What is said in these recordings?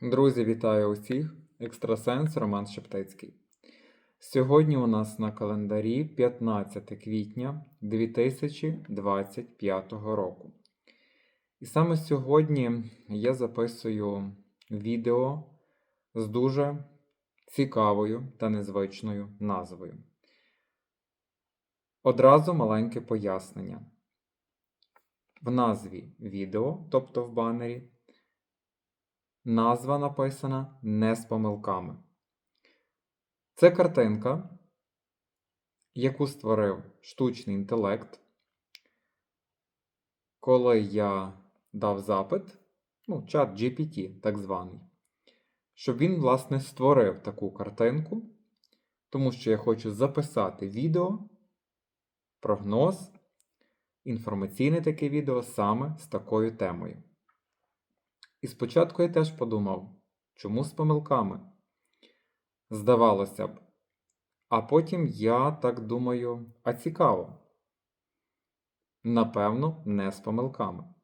Друзі, вітаю усіх! Екстрасенс Роман Шептицький. Сьогодні у нас на календарі 15 квітня 2025 року. І саме сьогодні я записую відео з дуже цікавою та незвичною назвою. Одразу маленьке пояснення. В назві відео, тобто в банері, Назва написана не з помилками. Це картинка, яку створив штучний інтелект. Коли я дав запит, ну, чат GPT, так званий, щоб він, власне, створив таку картинку, тому що я хочу записати відео, прогноз, інформаційне таке відео саме з такою темою. І спочатку я теж подумав, чому з помилками? Здавалося б. А потім я так думаю, а цікаво. Напевно, не з помилками.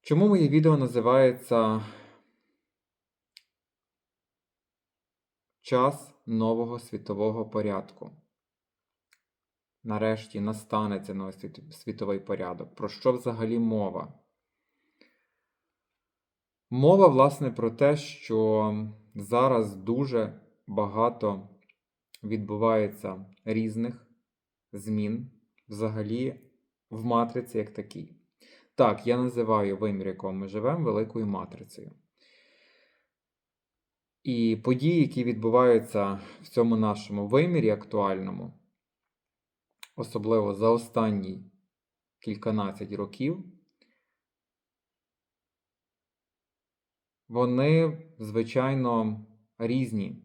Чому моє відео називається Час нового світового порядку? Нарешті настане цей новий світовий порядок. Про що взагалі мова? Мова, власне, про те, що зараз дуже багато відбувається різних змін взагалі в матриці як такій. Так, я називаю вимір, в якому ми живемо, великою матрицею. І події, які відбуваються в цьому нашому вимірі актуальному, особливо за останні кільканадцять років. Вони, звичайно, різні,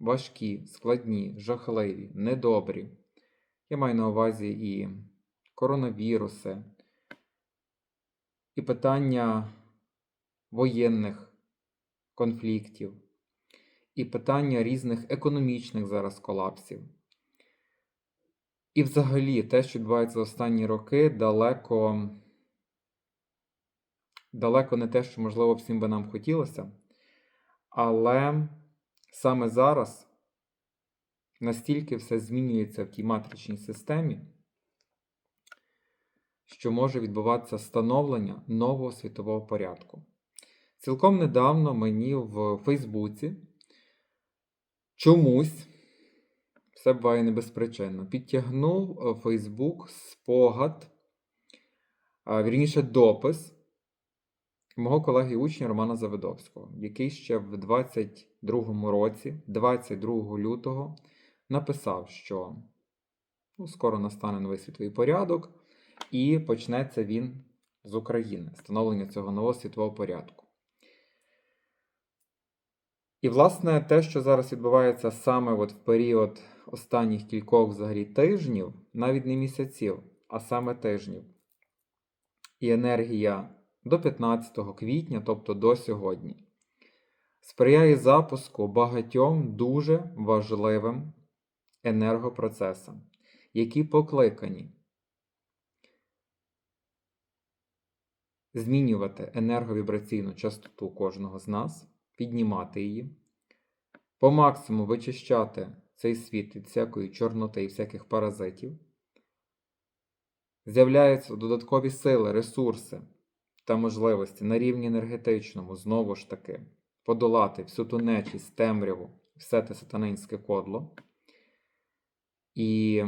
важкі, складні, жахливі, недобрі. Я маю на увазі і коронавіруси, і питання воєнних конфліктів, і питання різних економічних зараз колапсів. І взагалі те, що відбувається останні роки, далеко далеко не те, що, можливо, всім би нам хотілося. Але саме зараз настільки все змінюється в тій матричній системі, що може відбуватися становлення нового світового порядку. Цілком недавно мені в Фейсбуці чомусь, все буває небезпричинно, підтягнув Фейсбук спогад, вірніше допис мого колеги учня Романа Завидовського, який ще в 22-му році, 22 лютого, написав, що ну, скоро настане новий світовий порядок, і почнеться він з України, становлення цього нового світового порядку. І, власне, те, що зараз відбувається саме от в період останніх кількох взагалі тижнів, навіть не місяців, а саме тижнів, і енергія до 15 квітня, тобто до сьогодні, сприяє запуску багатьом дуже важливим енергопроцесам, які покликані змінювати енерговібраційну частоту кожного з нас, піднімати її, по максимуму вичищати цей світ від всякої чорноти і всяких паразитів. З'являються додаткові сили, ресурси та можливості на рівні енергетичному, знову ж таки, подолати всю ту нечість, темряву, все те сатанинське кодло. І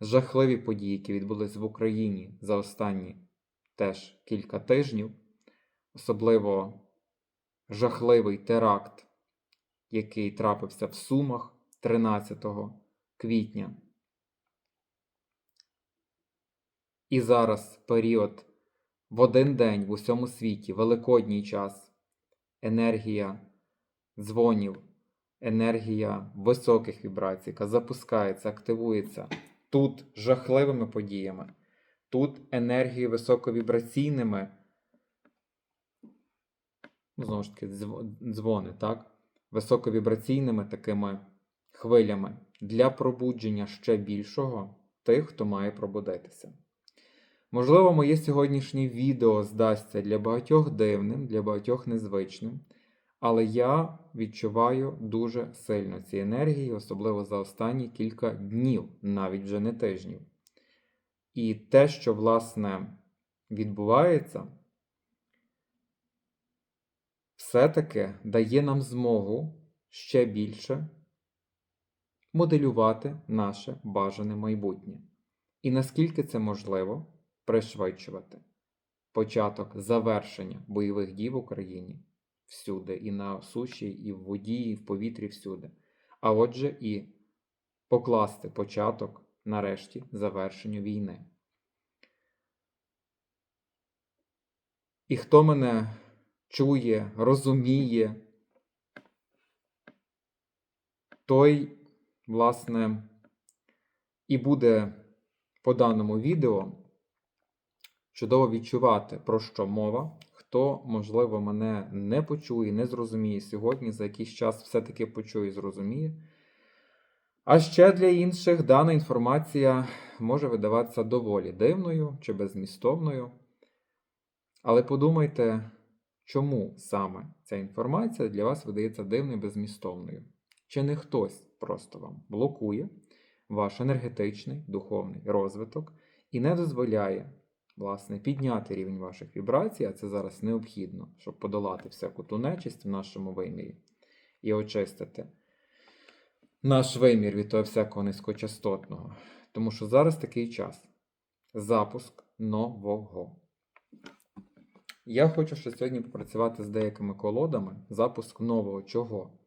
жахливі події, які відбулись в Україні за останні теж кілька тижнів, особливо жахливий теракт, який трапився в Сумах 13 квітня. І зараз період в один день в усьому світі, великодній час, енергія дзвонів, енергія високих вібрацій, яка запускається, активується тут жахливими подіями, тут енергією високовібраційними, ну, знову ж таки, дзвони, так? Високовібраційними такими хвилями для пробудження ще більшого тих, хто має пробудитися. Можливо, моє сьогоднішнє відео здасться для багатьох дивним, для багатьох незвичним, але я відчуваю дуже сильно ці енергії, особливо за останні кілька днів, навіть вже не тижнів. І те, що, власне, відбувається, все-таки дає нам змогу ще більше моделювати наше бажане майбутнє. І наскільки це можливо пришвидшувати початок завершення бойових дій в Україні всюди, і на суші, і в воді, і в повітрі всюди. А отже, і покласти початок нарешті завершенню війни. І хто мене чує, розуміє, той, власне, і буде по даному відео чудово відчувати, про що мова. Хто, можливо, мене не почує, не зрозуміє сьогодні, за якийсь час все-таки почує і зрозуміє. А ще для інших дана інформація може видаватися доволі дивною чи безмістовною. Але подумайте, чому саме ця інформація для вас видається дивною і безмістовною? Чи не хтось просто вам блокує ваш енергетичний духовний розвиток і не дозволяє, власне, підняти рівень ваших вібрацій, а це зараз необхідно, щоб подолати всяку ту нечисть в нашому вимірі і очистити наш вимір від того всякого низькочастотного. Тому що зараз такий час. Запуск нового. Я хочу ще сьогодні попрацювати з деякими колодами. Запуск нового чого?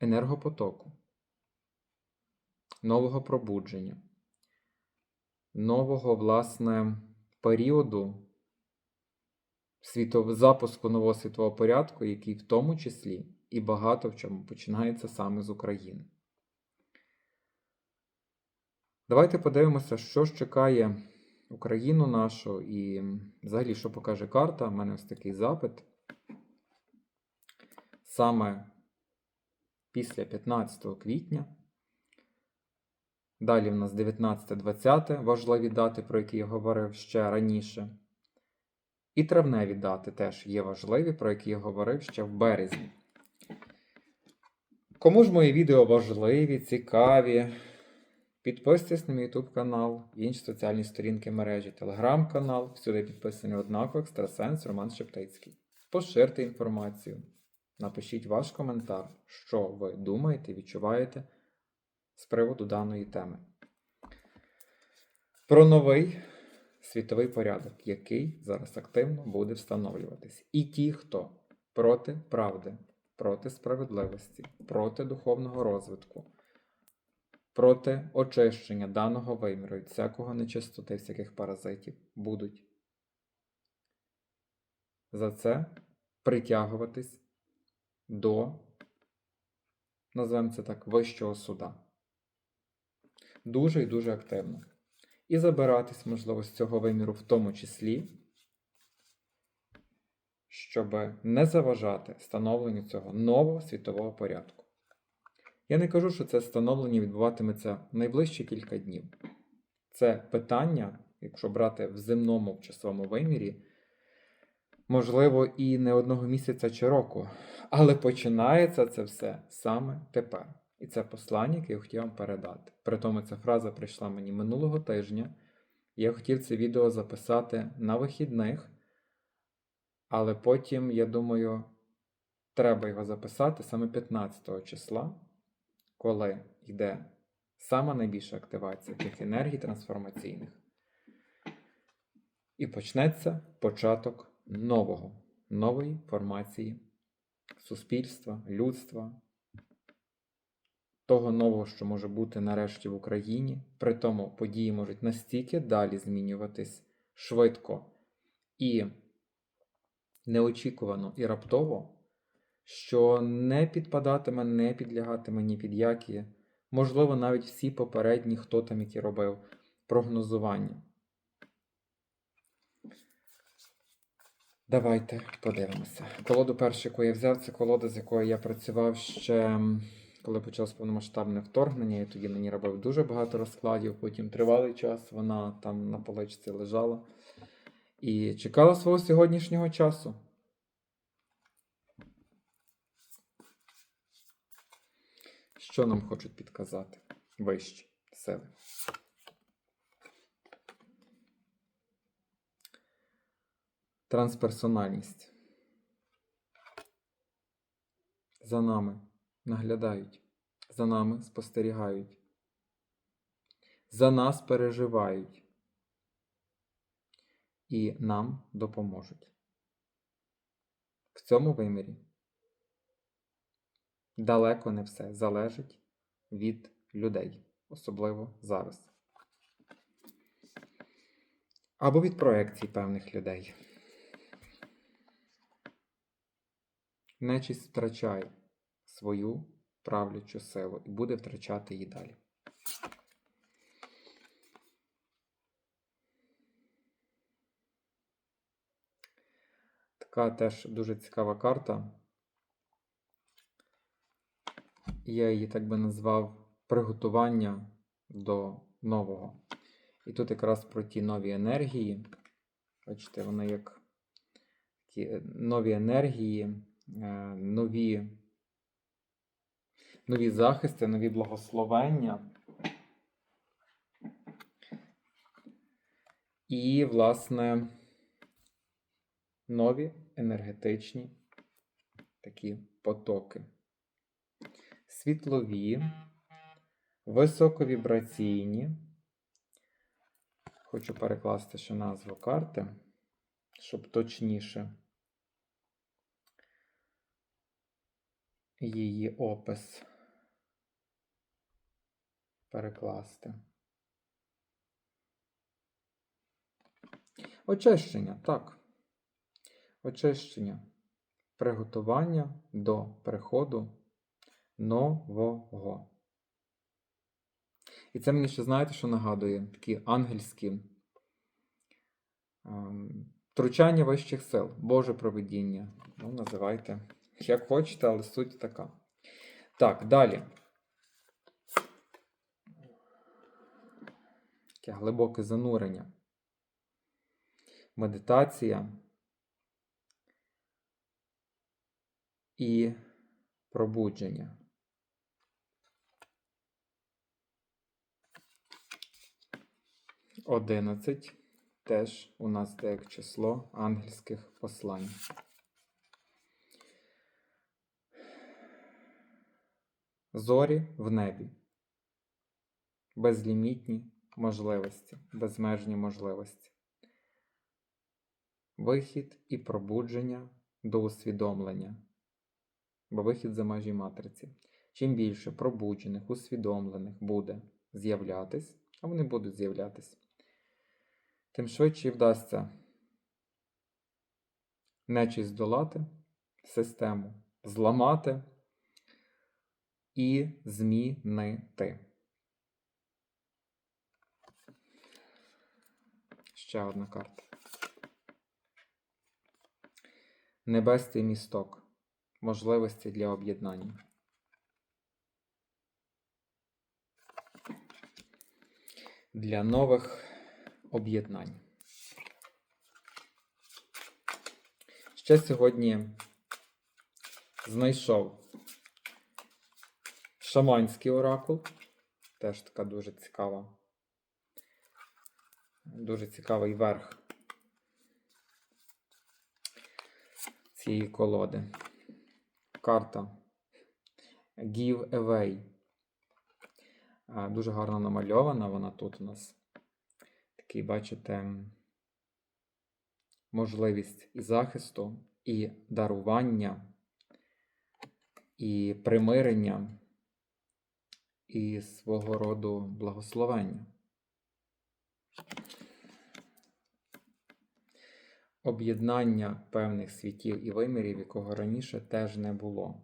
Енергопотоку, нового пробудження, нового, власне, періоду світов... запуску нового світового порядку, який в тому числі і багато в чому починається саме з України. Давайте подивимося, що ж чекає Україну нашу і взагалі, що покаже карта. У мене ось такий запит. Саме після 15 квітня. Далі в нас 19-20 важливі дати, про які я говорив ще раніше. І травневі дати теж є важливі, про які я говорив ще в березні. Кому ж мої відео важливі, цікаві? Підписуйтесь на мій YouTube канал, інші соціальні сторінки мережі, телеграм-канал. Всюди підписаний однаково екстрасенс Роман Шептицький. Поширте інформацію. Напишіть ваш коментар, що ви думаєте, відчуваєте з приводу даної теми. Про новий світовий порядок, який зараз активно буде встановлюватись. І ті, хто проти правди, проти справедливості, проти духовного розвитку, проти очищення даного виміру від всякого нечистоти, всяких паразитів, будуть за це притягуватись до, називаємо це так, Вищого суда. Дуже і дуже активно. І забиратись, можливо, з цього виміру в тому числі, щоб не заважати становленню цього нового світового порядку. Я не кажу, що це встановлення відбуватиметься найближчі кілька днів. Це питання, якщо брати в земному в часовому вимірі, можливо, і не одного місяця чи року. Але починається це все саме тепер. І це послання, яке я хотів вам передати. Притому ця фраза прийшла мені минулого тижня. Я хотів це відео записати на вихідних, але потім, я думаю, треба його записати саме 15 числа, коли йде сама найбільша активація тих енергій трансформаційних. І почнеться початок нового, нової формації суспільства, людства, того нового, що може бути нарешті в Україні. При тому події можуть настільки далі змінюватись швидко і неочікувано і раптово, що не підпадатиме, не підлягатиме ні під які, можливо, навіть всі попередні, хто там які робив прогнозування. Давайте подивимося. Колоду першу, яку я взяв, це колода, з якою я працював ще коли почалось повномасштабне вторгнення, я тоді на ній робив дуже багато розкладів. Потім тривалий час вона там на поличці лежала і чекала свого сьогоднішнього часу. Що нам хочуть підказати вищі сили? Трансперсональність. За нами наглядають, за нами спостерігають, за нас переживають і нам допоможуть. В цьому вимірі далеко не все залежить від людей, особливо зараз. Або від проекцій певних людей. Нечість втрачає свою правлячу силу і буде втрачати її далі. Така теж дуже цікава карта. Я її так би назвав приготування до нового. І тут якраз про ті нові енергії. Бачите, вони як ті е, нові енергії, е, нові, нові захисти, нові благословення. І, власне, нові енергетичні такі потоки. Світлові, високовібраційні. Хочу перекласти ще назву карти, щоб точніше її опис перекласти. Очищення, так. Очищення. Приготування до приходу нового. І це мені ще знаєте, що нагадує? Такі ангельські ем, втручання вищих сил, Боже провидіння. Ну, називайте, як хочете, але суть така. Так, далі. Таке глибоке занурення. Медитація. І пробудження. Одинадцять теж у нас те число ангельських послань. Зорі в небі. Безлімітні можливості, безмежні можливості. Вихід і пробудження до усвідомлення. Бо вихід за межі матриці. Чим більше пробуджених, усвідомлених буде з'являтись, а вони будуть з'являтись, тим швидше вдасться нечість здолати, систему зламати і змінити. Ще одна карта. Небесний місток. Можливості для об'єднання. Для нових об'єднань. Ще сьогодні знайшов шаманський оракул. Теж така дуже цікава. Дуже цікавий верх цієї колоди. Карта Give Away. Дуже гарно намальована вона тут у нас. Такий, бачите, можливість і захисту, і дарування, і примирення, і свого роду благословення. Об'єднання певних світів і вимірів, якого раніше теж не було.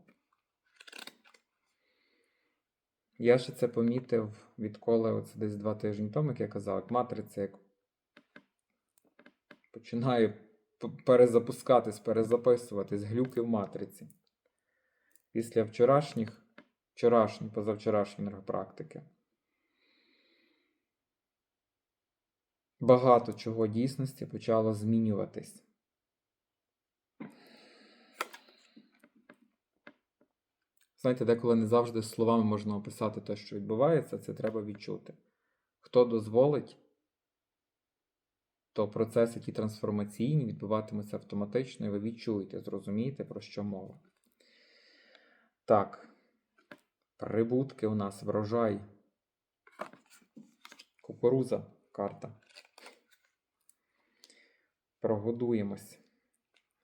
Я ще це помітив, відколи оце десь два тижні тому, як я казав, як матриця як починає перезапускатись, перезаписуватись, глюки в матриці. Після вчорашніх вчорашні, позавчорашні енергопрактики. Багато чого дійсності почало змінюватись. Знаєте, деколи не завжди словами можна описати те, що відбувається, це треба відчути. Хто дозволить, то процеси ті трансформаційні відбуватимуться автоматично, і ви відчуєте, зрозумієте, про що мова. Так, прибутки у нас врожай. Кукуруза карта. Прогодуємось.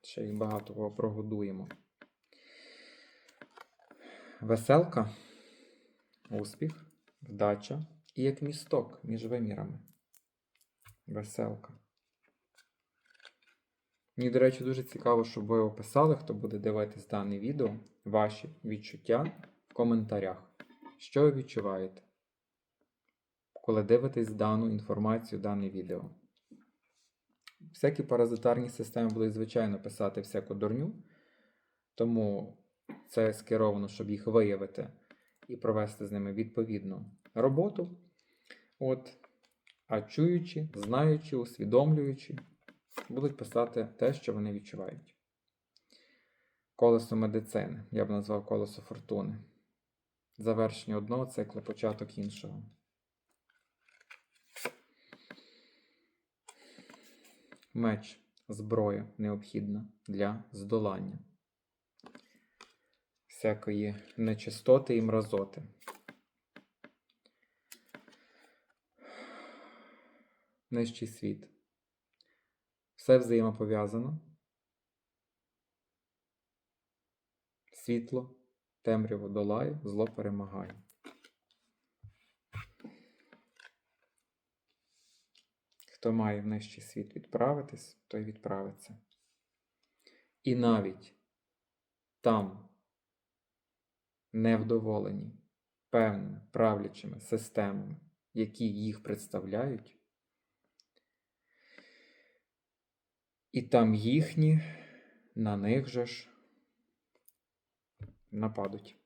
Ще й багато кого прогодуємо. Веселка, успіх, вдача і як місток між вимірами. Веселка. Мені, до речі, дуже цікаво, щоб ви описали, хто буде дивитись дане відео, ваші відчуття в коментарях. Що ви відчуваєте, коли дивитесь дану інформацію, дане відео? Всякі паразитарні системи будуть, звичайно, писати всяку дурню, тому це скеровано, щоб їх виявити і провести з ними відповідну роботу. От. А чуючи, знаючи, усвідомлюючи, будуть писати те, що вони відчувають. Колесо медицини, я б назвав колесо фортуни. Завершення одного цикла, початок іншого. Меч зброя необхідна для здолання всякої нечистоти і мразоти. Нижчий світ. Все взаємопов'язано. Світло, темряву долає, зло перемагає. Хто має в нижчий світ відправитись, той відправиться. І навіть там невдоволені певними правлячими системами, які їх представляють, і там їхні на них же ж нападуть.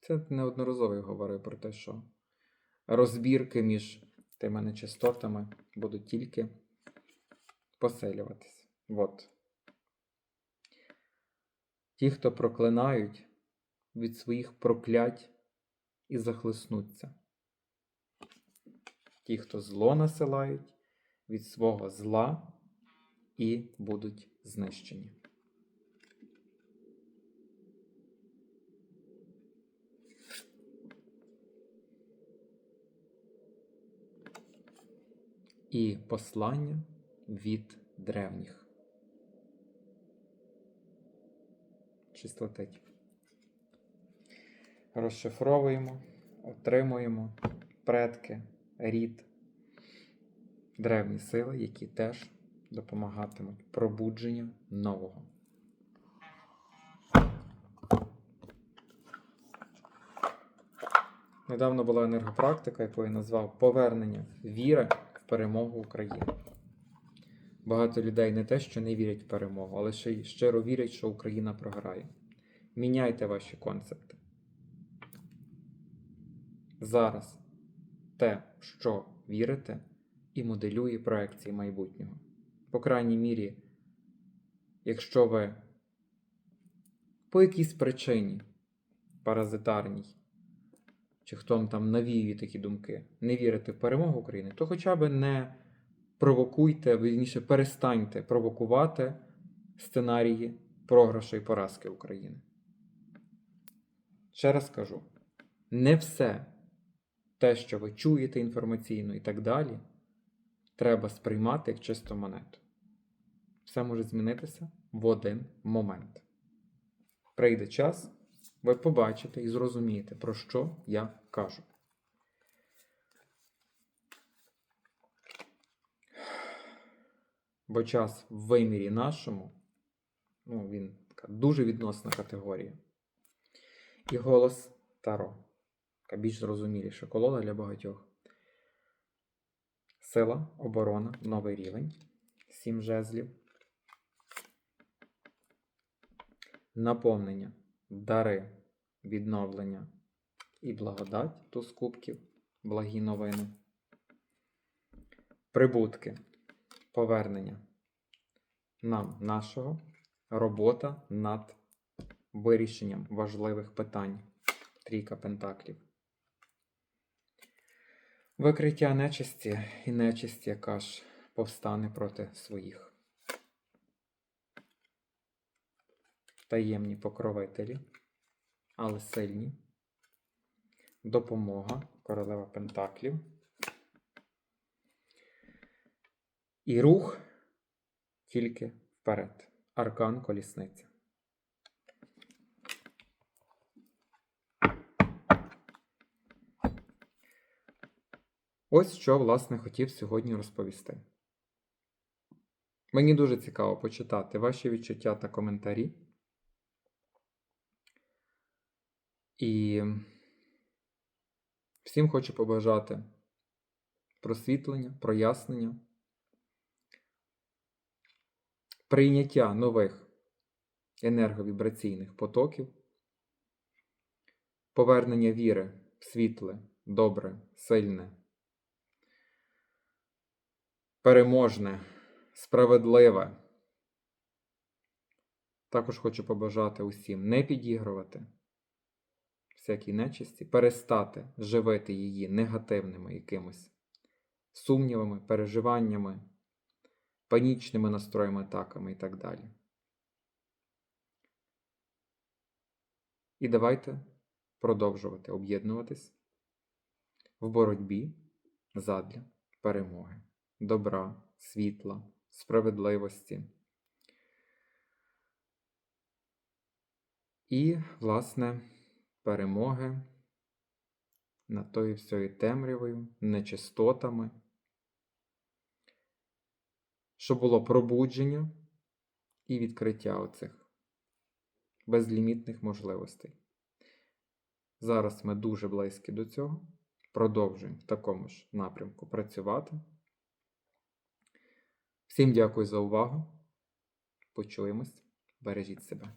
Це неодноразово я говорив про те, що розбірки між тими нечистотами будуть тільки поселюватись. От. Ті, хто проклинають від своїх проклять і захлиснуться. Ті, хто зло насилають від свого зла і будуть знищені. І послання від древніх. Чистотить. Розшифровуємо, отримуємо предки, рід, древні сили, які теж допомагатимуть пробудженню нового. Недавно була енергопрактика, яку я назвав Повернення віри перемогу України. Багато людей не те, що не вірять в перемогу, але ще й щиро вірять, що Україна програє. Міняйте ваші концепти. Зараз те, що вірите, і моделює проекції майбутнього. По крайній мірі, якщо ви по якійсь причині паразитарній, чи хто там навіює такі думки, не вірите в перемогу України, то хоча б не провокуйте, вірніше, перестаньте провокувати сценарії програшу і поразки України. Ще раз кажу: не все те, що ви чуєте інформаційно і так далі, треба сприймати як чисту монету. Все може змінитися в один момент. Прийде час, ви побачите і зрозумієте, про що я кажу. Бо час в вимірі нашому, ну, він така дуже відносна категорія. І голос Таро. Така більш зрозуміліша колода для багатьох. Сила, оборона, новий рівень. Сім жезлів. наповнення, дари, відновлення і благодать туз кубків, благі новини, прибутки, повернення нам нашого, робота над вирішенням важливих питань. Трійка пентаклів. Викриття нечисті і нечисть, яка ж повстане проти своїх. Таємні покровителі, але сильні. Допомога королева Пентаклів. І рух тільки вперед. Аркан колісниця. Ось що, власне, хотів сьогодні розповісти. Мені дуже цікаво почитати ваші відчуття та коментарі. І всім хочу побажати просвітлення, прояснення, прийняття нових енерговібраційних потоків, повернення віри в світле, добре, сильне, переможне, справедливе. Також хочу побажати усім не підігрувати всякій нечисті, перестати живити її негативними якимось сумнівами, переживаннями, панічними настроями, атаками і так далі. І давайте продовжувати об'єднуватись в боротьбі задля перемоги, добра, світла, справедливості. І, власне, перемоги над тою всією темрявою, нечистотами, щоб було пробудження і відкриття оцих безлімітних можливостей. Зараз ми дуже близькі до цього. Продовжуємо в такому ж напрямку працювати. Всім дякую за увагу. Почуємось. Бережіть себе.